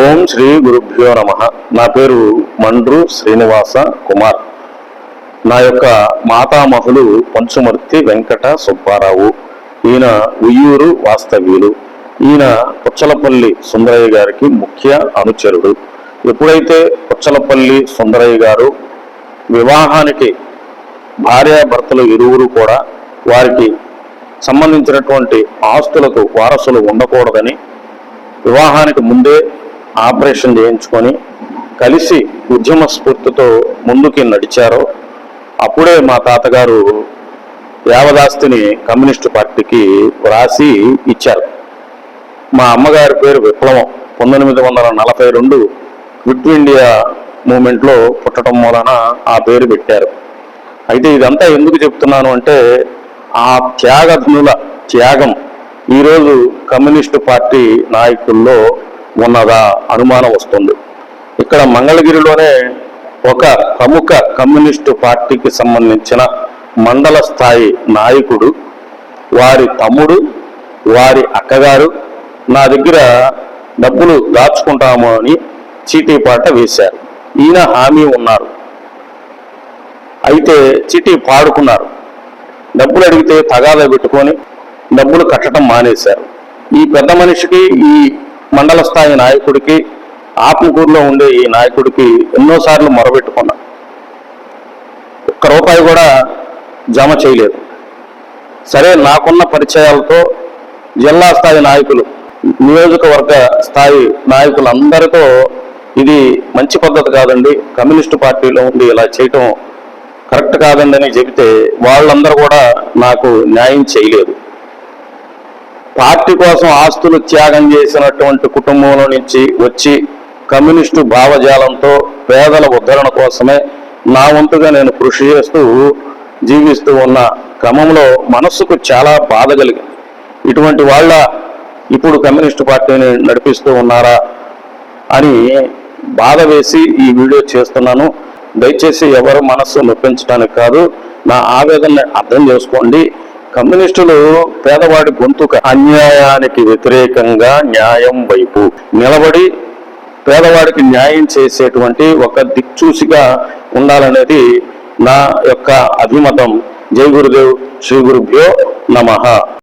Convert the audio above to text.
ఓం శ్రీ గురుభ్యో నమ. నా పేరు మండ్రు శ్రీనివాస కుమార్. నా యొక్క మాతామహులు పంచుమర్తి వెంకట సుబ్బారావు. ఈయన ఉయ్యూరు వాస్తవ్యులు. ఈయన పుచ్చలపల్లి సుందరయ్య గారికి ముఖ్య అనుచరుడు. ఎప్పుడైతే పుచ్చలపల్లి సుందరయ్య గారు వివాహానికి భార్యాభర్తలు ఇరువురు కూడా వారికి సంబంధించినటువంటి ఆస్తులకు వారసులు ఉండకూడదని వివాహానికి ముందే ఆపరేషన్ చేయించుకొని కలిసి ఉద్యమ స్ఫూర్తితో ముందుకి నడిచారో అప్పుడే మా తాతగారు యావదాస్తిని కమ్యూనిస్టు పార్టీకి వ్రాసి ఇచ్చారు. మా అమ్మగారి పేరు విప్లవం. పంతొమ్మిది వందల నలభై రెండు క్విట్ ఇండియా మూమెంట్లో పుట్టడం వలన ఆ పేరు పెట్టారు. అయితే ఇదంతా ఎందుకు చెప్తున్నాను అంటే ఆ త్యాగధనుల త్యాగం. ఈరోజు కమ్యూనిస్టు పార్టీ నాయకుల్లో ఉన్నదా అనుమానం వస్తుంది. ఇక్కడ మంగళగిరిలోనే ఒక ప్రముఖ కమ్యూనిస్టు పార్టీకి సంబంధించిన మండల స్థాయి నాయకుడు వారి తమ్ముడు వారి అక్కగారు నా దగ్గర డబ్బులు దాచుకుంటాము అని చీటీ పాట వేశారు. ఈయన హామీ ఉన్నారు. అయితే చీటీ పాడుకున్నారు. డబ్బులు అడిగితే తగాదా పెట్టుకొని డబ్బులు కట్టడం మానేశారు. ఈ పెద్ద మనిషికి ఈ మండల స్థాయి నాయకుడికి ఆత్మకూరులో ఉండే ఈ నాయకుడికి ఎన్నోసార్లు మొరబెట్టుకున్నా ఒక్క రూపాయి కూడా జమ చేయలేదు. సరే నాకున్న పరిచయాలతో జిల్లా స్థాయి నాయకులు నియోజకవర్గ స్థాయి నాయకులందరితో ఇది మంచి పద్ధతి కాదండి. కమ్యూనిస్టు పార్టీలో ఉండి ఇలా చేయటం కరెక్ట్ కాదండి అని చెబితే వాళ్ళందరూ కూడా నాకు న్యాయం చేయలేదు. పార్టీ కోసం ఆస్తులు త్యాగం చేసినటువంటి కుటుంబంలో నుంచి వచ్చి కమ్యూనిస్టు భావజాలంతో పేదల ఉద్ధరణ కోసమే నా వంతుగా నేను కృషి చేస్తూ జీవిస్తూ ఉన్న క్రమంలో మనస్సుకు చాలా బాధ కలిగింది. ఇటువంటి వాళ్ళ ఇప్పుడు కమ్యూనిస్టు పార్టీని నడిపిస్తూ ఉన్నారా అని బాధ వేసి ఈ వీడియో చేస్తున్నాను. దయచేసి ఎవరు మనస్సు నొప్పించడానికి కాదు నా ఆవేదనని అర్థం చేసుకోండి. కమ్యూనిస్టులు పేదవాడి గొంతుక అన్యాయానికి వ్యతిరేకంగా న్యాయం వైపు నిలబడి పేదవాడికి న్యాయం చేసేటువంటి ఒక దిక్చూసిగా ఉండాలనేది నా యొక్క అభిమతం. జై గురుదేవ్ శ్రీ గురుభ్యో నమః.